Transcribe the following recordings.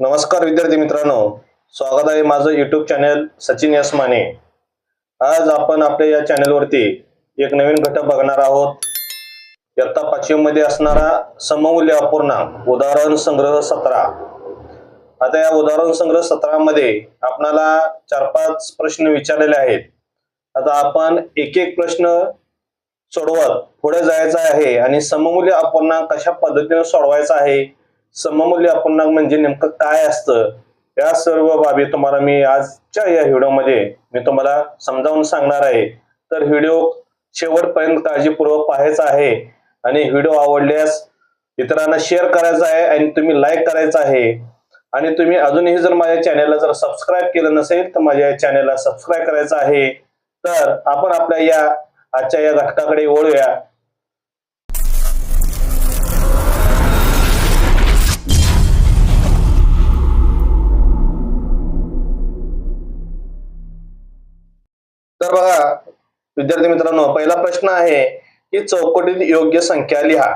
नमस्कार विद्यार्थी मित्रांनो. स्वागत आहे माझं YouTube channel Sachin S Mane आज आपण आपल्या या चॅनलवरती एक नवीन घटक बघणार आहोत. इयत्ता पाचवीमध्ये असणारा सममूल्य अपूर्णांक उदाहरण संग्रह सतरा. आता या उदाहरण संग्रह सतरामध्ये आपणाला चार पाच प्रश्न विचारलेले आहेत. आता आपण एक एक प्रश्न सोडवत पुढे जायचं आहे आणि सममूल्य अपूर्णांक कशा पद्धतीने सोडवायचा आहे सममूल्य अपूर्णांक म्हणजे नेमकं काय असतं? या सर्व बाबी तुम्हाला मी आजच्या या व्हिडिओमध्ये मी तुम्हाला समजावून सांगणार आहे. तर व्हिडिओ शेवटपर्यंत काळजीपूर्वक पाहायचा आहे आणि व्हिडिओ आवडल्यास इतरांना शेअर करायचा आहे आणि तुम्ही लाईक करायचा आहे. आणि तुम्ही अजूनही जर माझ्या चॅनेलला जर सबस्क्राईब केलं नसेल तर माझ्या या चॅनलला सबस्क्राईब करायचं आहे. तर आपण आपल्या या आजच्या या घटकाकडे वळूया. विद्यार्थी मित्रांनो पहिला प्रश्न आहे की चौकटीत योग्य संख्या लिहा.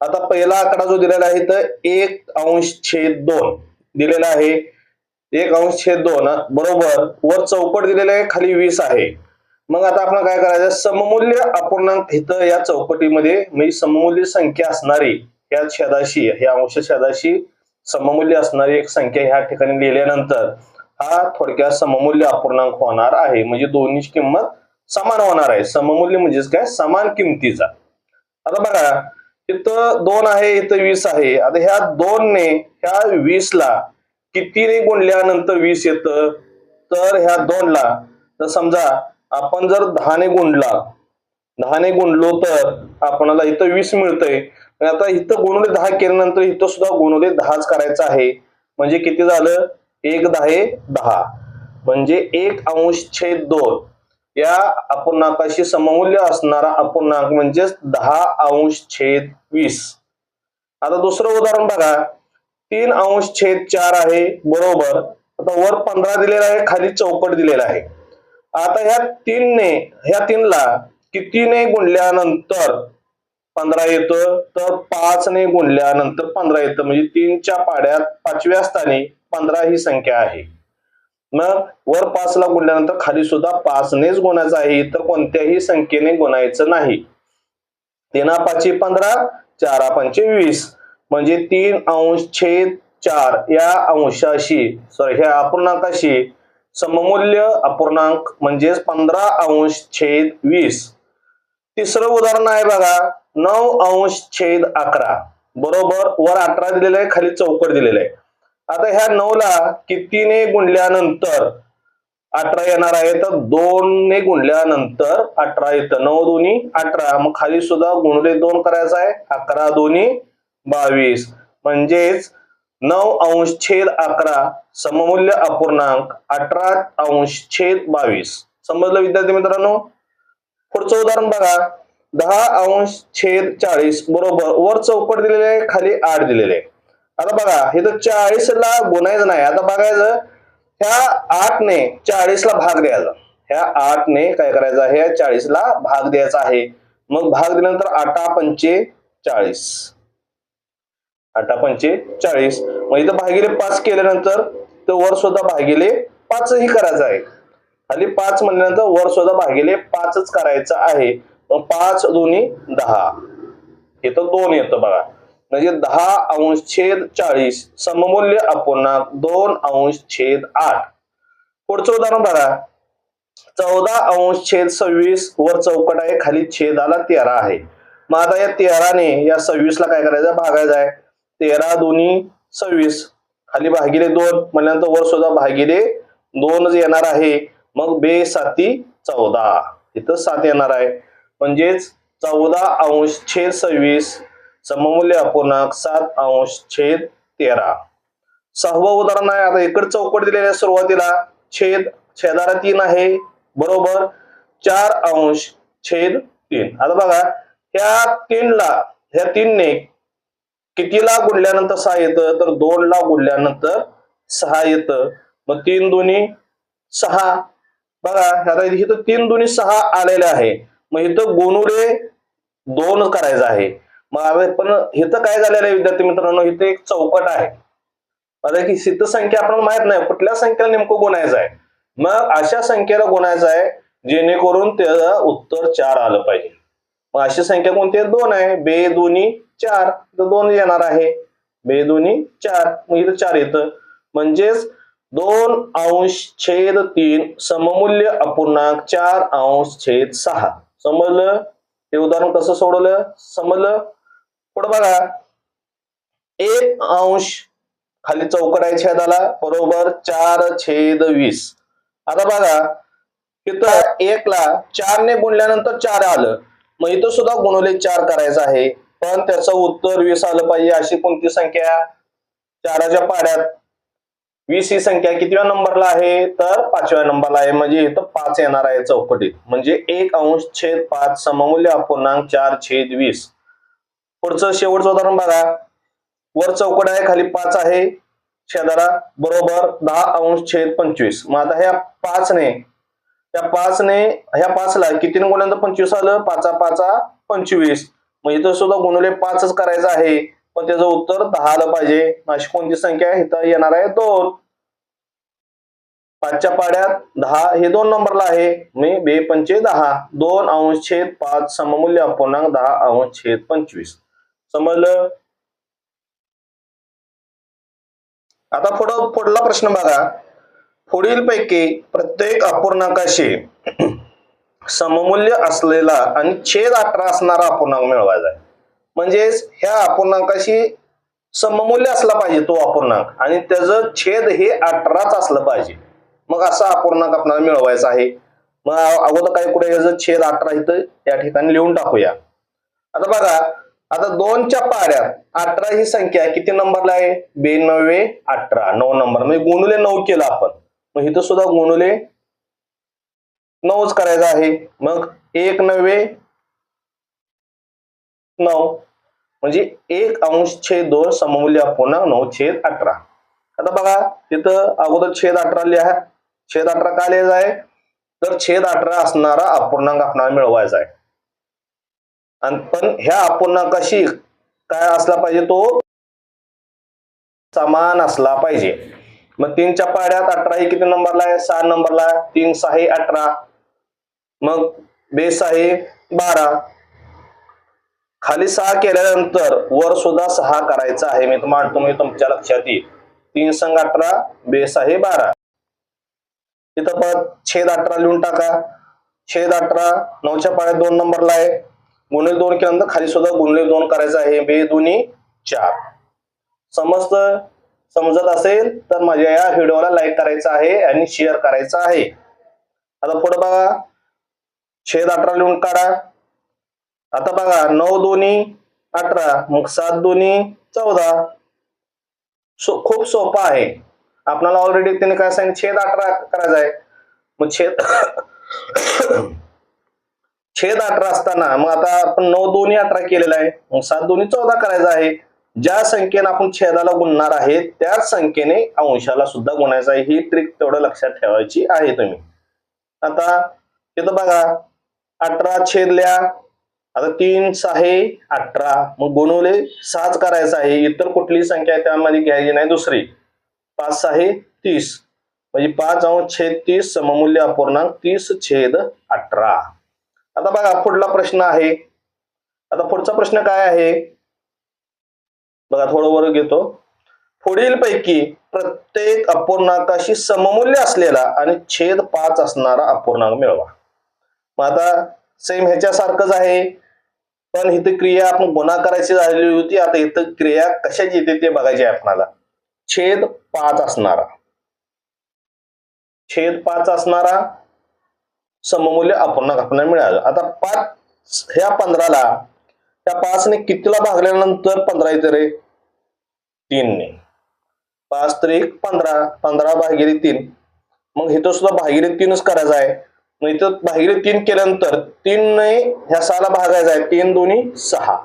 आता पहिला आकडा जो दिलेला आहे तर एक अंश छेद दोन दिलेला आहे. एक अंश छेद दोन बरोबर. वर चौकट दिलेले आहे खाली वीस आहे. मग आता आपण काय करायचं? सममूल्य अपूर्णांक इथं या चौकटीमध्ये म्हणजे सममूल्य संख्या असणारी या छेदाशी या अंश छेदाशी सममूल्य असणारी एक संख्या ह्या ठिकाणी लिहिल्यानंतर हा थोडक्यात सममूल्य अपूर्णांक होणार आहे. म्हणजे दोन्हीची किंमत समान होणार आहे. सममूल्य म्हणजेच काय? समान किमतीचा. आता बघा इथं दोन आहे इथं वीस आहे. आता ह्या दोन ने ह्या वीस ला कितीने गुणल्यानंतर वीस येत? तर ह्या दोन ला तर समजा आपण जर दहाने गुणला दहाने गुणलो तर आपणाला इथं वीस मिळतंय. आणि आता इथं गुणवले दहा केल्यानंतर इथं सुद्धा गुणवले दहाच करायचं आहे. म्हणजे किती झालं? एक दहा दहा. म्हणजे एक अंश छेद दोन. या अपूर्णांकाशी सममूल्य असणारा अपूर्णांक म्हणजेच दहा अंश छेद वीस. आता दुसरं उदाहरण बघा. तीन अंश छेद चार आहे बरोबर. आता वर पंधरा दिलेला आहे खाली चौकट दिलेला आहे. आता ह्या तीनने ह्या तीनला कितीने गुणल्यानंतर पंधरा येतं? तर पाचने गुणल्यानंतर पंधरा येतं. म्हणजे तीनच्या पाड्यात पाचव्या स्थानी पंधरा ही संख्या आहे. मग वर पाच ला गुणल्यानंतर खाली सुद्धा पाचनेच गुणायचं आहे. इतर कोणत्याही संख्येने गुणायचं नाही. तीना पाचशे पंधरा चारा पंचे वीस. म्हणजे तीन अंश छेद चार या अंशाशी सॉरी ह्या अपूर्णांकाशी सममूल्य अपूर्णांक म्हणजेच पंधरा अंश छेद वीस. तिसरं उदाहरण आहे बघा. नऊ अंश छेद अकरा. बरोबर वर अठरा दिलेलं आहे खाली चौकट दिलेलं आहे. आता ह्या नऊला कितीने गुणल्यानंतर अठरा येणार आहे? तर दोन ने गुणल्यानंतर अठरा येतं. नऊ दोन्ही अठरा. मग खाली सुद्धा गुणले दोन करायचं आहे. अकरा दोन्ही बावीस. म्हणजेच नऊ अंश छेद अकरा सममूल्य अपूर्णांक अठरा अंश छेद बावीस. समजलं विद्यार्थी मित्रांनो? पुढचं उदाहरण बघा. दहा अंश छेद चाळीस बरोबर वर चौकट दिलेले आहे खाली आठ दिलेले आहे. आता बघा हे तर चाळीस ला गुणायचं नाही. आता बघायचं ह्या आठ ने चाळीस ला भाग द्यायचा. ह्या आठ ने काय करायचं आहे? ह्या चाळीस ला भाग द्यायचा आहे. मग भाग दिल्यानंतर आठा पंचे चाळीस. आठा पंचे चाळीस. मग इथं भागिले पाच केल्यानंतर तर वर सुद्धा भागिले पाच ही करायचं आहे. खाली पाच म्हणल्यानंतर वर सुद्धा भागिले पाचच करायचं आहे. मग पाच दोन्ही दहा. इथं दोन येतं बघा. म्हणजे दहा अंश छेद चाळीस सममूल्य अपूर्णांक दोन अंश छेद आठ. पुढचं उदाहरण बघा. चौदा अंश छेद सव्वीस वर चौकट आहे खाली छेदाला तेरा आहे. मग आता या तेराने या सव्वीस ला काय करायचं? भागायचं आहे. तेरा दोन्ही सव्वीस. खाली भागिले दोन म्हणल्यानंतर वर सुद्धा भागिले दोनच येणार आहे. मग बे साती चौदा. इथं सात येणार आहे. म्हणजेच चौदा अंश छेद सव्वीस सममूल्य अपूर्णांक सात अंश छेद तेरा. सहावं उदाहरण आहे. आता इकडे चौकट दिलेल्या सुरुवातीला छेद छेदाला तीन आहे. बरोबर चार अंश छेद तीन. आता बघा ह्या तीनला ह्या तीनने कितीला गुडल्यानंतर सहा येतं? तर दोन ला गुणल्यानंतर सहा येतं. मग तीन दोन्ही सहा. बघा आता इथं तीन दोन्ही सहा आलेले आहे. मग इथं गुणुले दोन करायचं आहे. मग पण इथं काय झालेलं आहे विद्यार्थी मित्रांनो? इथे एक चौकट आहे. आता की सिद्ध संख्या आपल्याला माहीत नाही कुठल्या संख्येला नेमकं गुणायचं आहे? मग अशा संख्येला गुणायचं आहे जेणेकरून त्याचं उत्तर चार आलं पाहिजे. मग अशी संख्या कोणती आहे? दोन आहे. बे दोन्ही चार. तर दोन येणार आहे. बे दोन्ही चार. मग इथं चार येतं. म्हणजेच दोन अंश छेद तीन सममूल्य अपूर्णांक चार अंश छेद सहा. समजलं? हे उदाहरण कसं सोडवलं? समजलं? पुढे बघा. एक अंश खाली चौकट आहे छेदाला बरोबर चार छेद वीस. आता बघा तिथं एकला चारने गुणल्यानंतर चार आलं. मग इथं सुद्धा गुणवले चार करायचं आहे. पण त्याचं उत्तर वीस आलं पाहिजे अशी कोणती संख्या? चाराच्या पाड्यात. वीस ही संख्या कितव्या नंबरला आहे? तर पाचव्या नंबरला आहे. म्हणजे इथं पाच येणार आहे चौकटीत. म्हणजे एक अंश छेद पाच सममूल्य अपूर्णांक चार छेद वीस. पुढचं शेवटचं उदाहरण बघा. वर चौकट आहे खाली पाच आहे. छेदाला बरोबर दहा अंश छेद पंचवीस. मग आता ह्या पाचने त्या पाचने ह्या पाचला किती गुणल्यानंतर पंचवीस आलं? पाचा पाचा पंचवीस. मग इथं सुद्धा गुणवले पाचच करायचं आहे. पण त्याचं उत्तर दहा आलं पाहिजे. अशी कोणती संख्या आहे? इथं येणार आहे दोन. पाचच्या पाड्यात दहा हे दोन नंबरला आहे. मी बे पंचे दहा. दोन अंश छेद पाच सममूल्य अपूर्णांक दहा अंश छेद पंचवीस. समजलं? आता पुढं पुढला प्रश्न बघा. पुढील पैकी प्रत्येक अपूर्णांकाशी सममूल्य असलेला आणि छेद अठरा असणारा अपूर्णांक मिळवायचा आहे. म्हणजेच ह्या अपूर्णांकाशी सममूल्य असला पाहिजे तो अपूर्णांक. आणि त्याचं छेद हे अठराच असलं पाहिजे. मग असा अपूर्णांक आपल्याला मिळवायचा आहे. मग अगोदर काय कुठे याचं छेद अठरा इथं या ठिकाणी लिहून टाकूया. आता बघा आता दोनच्या पाड्यात अठरा ही संख्या किती नंबरला आहे? बेनवे अठरा. नऊ नंबर म्हणजे गुणुले नऊ केलं आपण. मग इथं सुद्धा गुणुले नऊच करायचा आहे. मग एक नव्हे नऊ. म्हणजे एक अंश छेद दोन सममूल्य अपूर्णांक नऊ छेद अठरा. आता बघा तिथं अगोदर छेद अठरा लिहा. छेद अठरा का लिहायचा आहे? तर छेद अठरा असणारा अपूर्णांक आपणाला मिळवायचा आहे. पण ह्या अपूर्णांकाशी काय असला पाहिजे तो समान असला पाहिजे. मग तीनच्या पाड्यात अठरा ही किती नंबरला आहे? सहा नंबरला आहे. तीन सहा अठरा. मग बेस आहे बारा. खाली सहा केल्यानंतर वर सुद्धा सहा करायचा आहे. मी तुम्हाला तुम्ही तुमच्या लक्षात येईल. तीन संघ अठरा बेस आहे बारा. इथं परत छेद अठरा लिहून टाका. छेद अठरा नऊच्या पाड्यात दोन नंबरला आहे. गुणिले दोन केल्यानंतर खाली सुद्धा गुणिले दोन करायचं आहे. बे दोन्ही चार. समजत? समजत असेल तर माझ्या या व्हिडिओला लाईक करायचं आहे आणि शेअर करायचं आहे. आता पुढे बघा. छेद अठरा लिहून काढा. आता बघा नऊ दोन्ही अठरा. मग सात दोन्ही चौदा. सो खूप सोपा आहे. आपल्याला ऑलरेडी त्याने काय सांगितलं? छेद अठरा करायचा आहे. मग छेद छेद अठरा असताना मग आता आपण नऊ दोन्ही अठरा केलेला आहे. मग सात दोन्ही चौदा करायचा आहे. ज्या संख्येने आपण छेदाला गुणणार आहे त्याच संख्येने अंशाला सुद्धा गुणायचं आहे. ही ट्रिक तेवढं लक्षात ठेवायची आहे तुम्ही. आता तिथं बघा अठरा छेदल्या आता तीन सहा अठरा मग गुणवले सहाच करायचं आहे. इतर कुठलीही संख्या आहे त्यामध्ये घ्यायची नाही दुसरी. पाच सहा तीस. म्हणजे पाच अंश छेद तीस सममूल्य अपूर्णांक तीस छेद अठरा. आता बघा पुढला प्रश्न आहे. आता पुढचा प्रश्न काय आहे? बघा थोडं वर घेतो. पुढील पैकी प्रत्येक अपूर्णांकाशी सममूल्य असलेला आणि छेद पाच असणारा अपूर्णांक मिळवा. मग आता सेम ह्याच्यासारखंच आहे. पण इथं क्रिया आपण गुन्हा करायची झालेली होती. आता इथं क्रिया कशाची येते ते बघायची आहे आपणाला. छेद पाच असणारा. छेद पाच असणारा सममूल्य अपूर्णांक आपल्याला मिळालं. आता पाच ह्या पंधराला त्या पाचने कितीला भागल्यानंतर पंधरा येते रे? तीनने. पाच त्रिक पंधरा. पंधरा भागिले तीन. मग इथं सुद्धा भागिले तीनच करायचं आहे. मग इथं भागिले तीन केल्यानंतर तीनने ह्या सहाला भागायचा आहे. तीन दोन्ही सहा.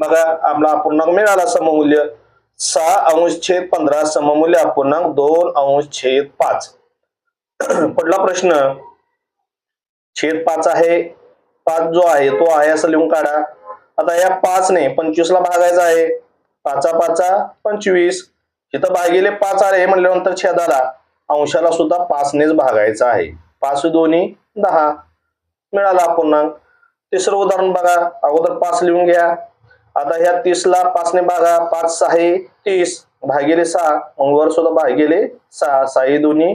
बघा आपला अपूर्णांक मिळाला सममूल्य. सहा अंश छेद पंधरा सममूल्य अपूर्णांक दोन अंश छेद पाच. पुढला प्रश्न. छेद पाच आहे. पाच जो आहे तो आहे असं लिहून काढा. आता या पाचने पंचवीसला भागायचा आहे. पाचा पाचा पंचवीस. इथं भागिले पाच आले म्हटल्यानंतर छेदाला अंशाला सुद्धा पाचनेच भागायचा आहे. पाच दोन्ही दहा. मिळाला पूर्णांक. तिसरं उदाहरण बघा. अगोदर पाच लिहून घ्या. आता ह्या तीसला पाचने भागा. पाच सहा तीस. भागिले सहा. मग वर सुद्धा भागिले सहा. सहा दोन्ही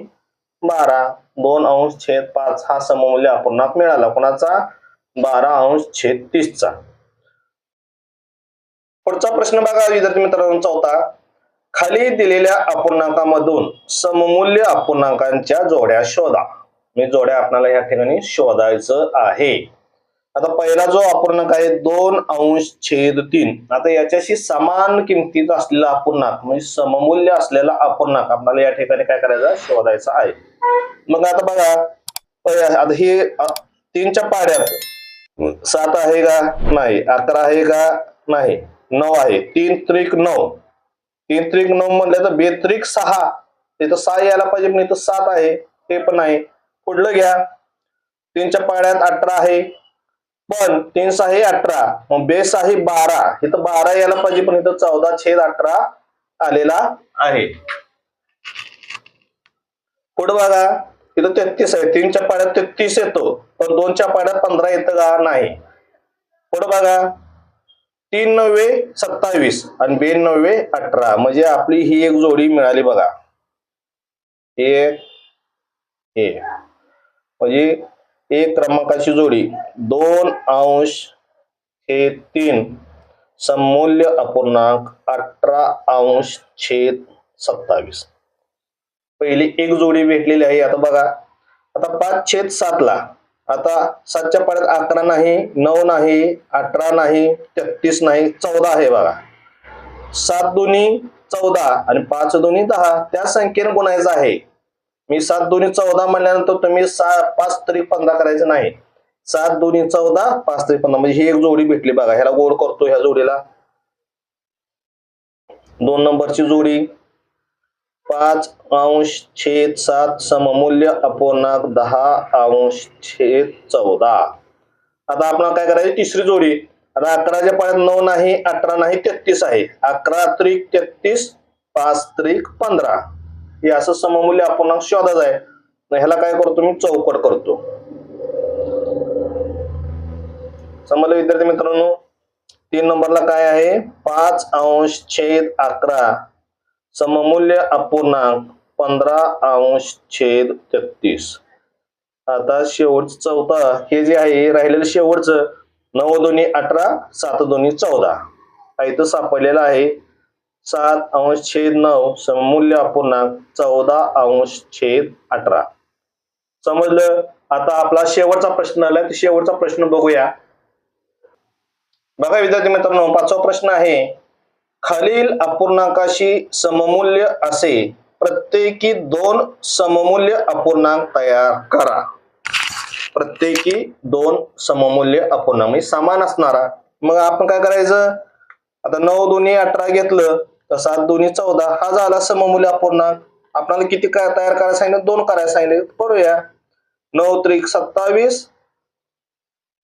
बारा दोन अंश छेद पाच हा सममूल्य अपूर्णांक मिळाला. कोणाचा? बारा अंश छेद तीसचा. पुढचा प्रश्न बघा विद्यार्थी मित्रांचा होता खाली दिलेल्या अपूर्णांकामधून सममूल्य अपूर्णांकांच्या जोड्या शोधा. मी जोड्या आपल्याला या ठिकाणी शोधायचं आहे. आता पहिला जो अपूर्णांक आहे दोन अंश छेद तीन. आता याच्याशी समान किमतीचा असलेला अपूर्णांक म्हणजे सममूल्य असलेला अपूर्णांक आपल्याला या ठिकाणी काय करायचा? शोधायचा आहे. मग आता बघा आता हे तीनच्या पाड्यात सात आहे का नाही अकरा आहे का नाही नऊ आहे. तीन त्रिक नऊ. तीन त्रिक नऊ म्हणलं तर बेत्रिक सहा. तिथं सहा यायला पाहिजे पण इथं सात आहे ते पण आहे. पुढलं घ्या. तीनच्या पाड्यात अठरा आहे. पण तीन सहा अठरा मग बेस आहे बारा. इथं बारा यायला पाहिजे पण इथं चौदा छेद अठरा आलेला आहे. पुढे बघा. इथं तेहतीस आहे. तीनच्या पाड्यात तेहतीस येतो. पण दोनच्या पाड्यात पंधरा येतं का नाही. पुढे बघा. तीन नव्वे सत्तावीस आणि बेन नव्वे अठरा. म्हणजे आपली ही एक जोडी मिळाली बघा. एक हे. म्हणजे एक क्रमांकाची जोडी. दोन अंश हे तीन. सममूल्य अपूर्णांक अठरा अंश छेद सत्तावीस. पहिली एक जोडी भेटलेली आहे. आता बघा. आता पाच छेद सातला आता सातच्या पाड्यात अकरा नाही नऊ नाही अठरा नाही तेहतीस नाही चौदा आहे बघा. सात दोन्ही चौदा आणि पाच दोन्ही दहा. त्या संख्येने गुणायचं आहे. मी सात दोन्ही चौदा म्हणल्यानंतर तुम्ही सा पाच तरी पंधरा करायचं नाही. सात दोन्ही चौदा पाच तरी पंधरा. म्हणजे ही एक जोडी भेटली बघा. ह्याला गोड करतो ह्या जोडीला. दोन नंबरची जोडी. पाच अंश छेद सात सममूल्य अपूर्णांक दहा अंश छेद चौदा. आता आपण काय करायची? तिसरी जोडी. आता अकराच्या पाड्यात नऊ नाही अठरा नाही तेहतीस आहे. अकरा त्रिक तेहतीस पाच त्रिक पंधरा. हे असं सममूल्य अपूर्णांक शोधाच आहे. ह्याला काय करतो मी? चौकट करतो. समजलं विद्यार्थी मित्रांनो? तीन नंबरला काय आहे? पाच अंश छेद अकरा. सममूल्य अपूर्णांक पंधरा अंश छेद तेहतीस. आता शेवटचं चौथा हे जे आहे राहिलेलं शेवटचं नऊ दोन्ही अठरा सात दोन्ही चौदा. हा इथं सापडलेला आहे. सात अंश छेद नऊ सममूल्य अपूर्णांक चौदा अंश छेद अठरा. समजलं? आता आपला शेवटचा प्रश्न आला तर शेवटचा प्रश्न बघूया. बघा विद्यार्थी मित्रांनो पाचवा प्रश्न आहे. खालील अपूर्णांकाशी सममूल्य असे प्रत्येकी दोन सममूल्य अपूर्णांक तयार करा. प्रत्येकी दोन सममूल्य अपूर्णांक म्हणजे समान असणारा. मग आपण काय करायचं? आता नऊ दोन्ही अठरा घेतलं तर सात दोन्ही चौदा हा झाला सममूल्य अपूर्णांक. आपल्याला किती काय तयार करायला सांगितलं? दोन करायला सांगितले. करूया. नऊ त्रिक सत्तावीस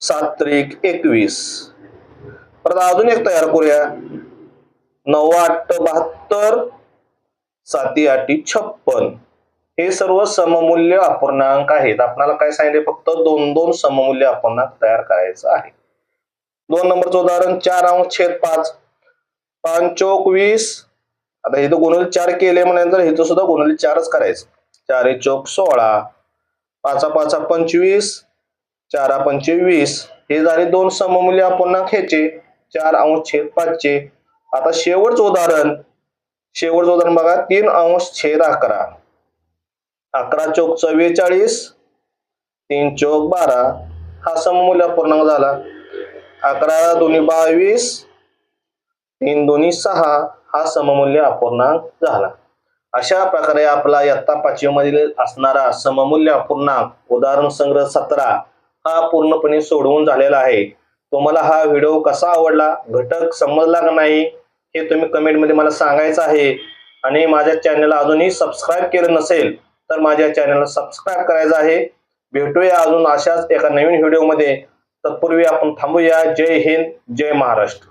सात त्रिक एकवीस. परत अजून एक तयार करूया. नऊ आठ बहात्तर साती आठी छप्पन. हे सर्व सममूल्य अपूर्णांक आहेत. आपल्याला काय सांगितले फक्त दोन दोन सममूल्य अपूर्णांक तयार करायचं आहे. दोन नंबरचं उदाहरण चार अंश छेद पाच. पाच चौक वीस. आता इथं गुणवली चार केले म्हणजे इथं सुद्धा गुणवली चारच करायचं. चार चौक सोळा. पाचा पाचा पंचवीस. चारा पंचवीस. हे झाले दोन सममूल्य अपूर्णांक ह्याचे. चार अंश छेद पाचचे. आता शेवटचं उदाहरण शेवटचं उदाहरण बघा तीन अंश छेद अकरा. अकरा चौक चव्वेचाळीस तीन चौक बारा. हा सममूल्य अपूर्णांक झाला. अकरा दोन्ही बावीस तीन दोन्ही सहा हा सममूल्य अपूर्णांक झाला. अशा प्रकारे आपला इयत्ता पाचवीमधील असणारा सममूल्य अपूर्णांक उदाहरण संग्रह सतरा हा पूर्णपणे सोडवून झालेला आहे. तुम्हाला हा व्हिडिओ कसा आवडला घटक समजला का नाही हे तुम्ही कमेंटमध्ये मला सांगायचं आहे. आणि माझ्या चॅनलला अजूनही सबस्क्राईब केलं नसेल तर माझ्या चॅनलला सबस्क्राईब करायचं आहे. भेटूया अजून अशाच एका नवीन व्हिडिओमध्ये तत्पूर्वी आपण थांबूया. जय हिंद जय महाराष्ट्र.